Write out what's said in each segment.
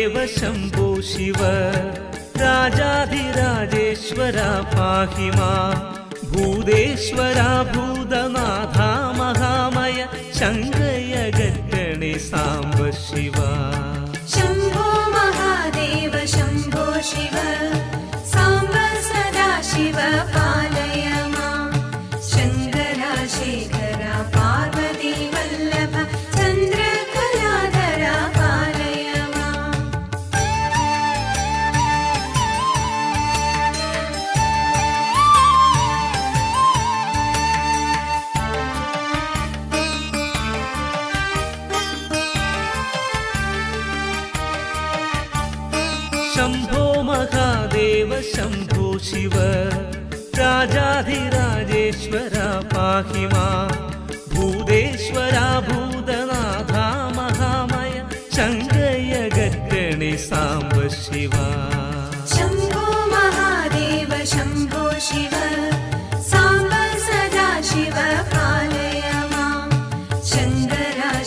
महादेव शम्भो शिव। राजाधिराजेश्वरा पाहि मा। भूतेश्वरा भूतनाथा महामय। शङ्कय गणि साम्ब शिवा शम्भो महादेव शम्भो शिव। राजाधिराजेश्वरा पाहि भूतेश्वरा भूतनाथा महामय शङ्कय गणि साम्ब शिवा। शम्भो महादेव शम्भो शिव। साम्ब सदा शिव पालय मां। शङ्करा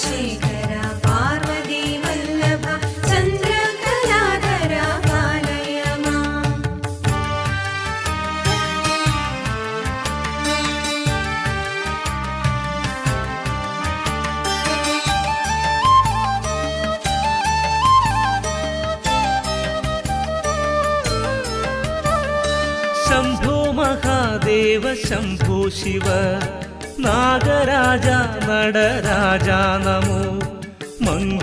शंभो महादेव शंभो शिव। नागराजा नडराजा नमो। मंग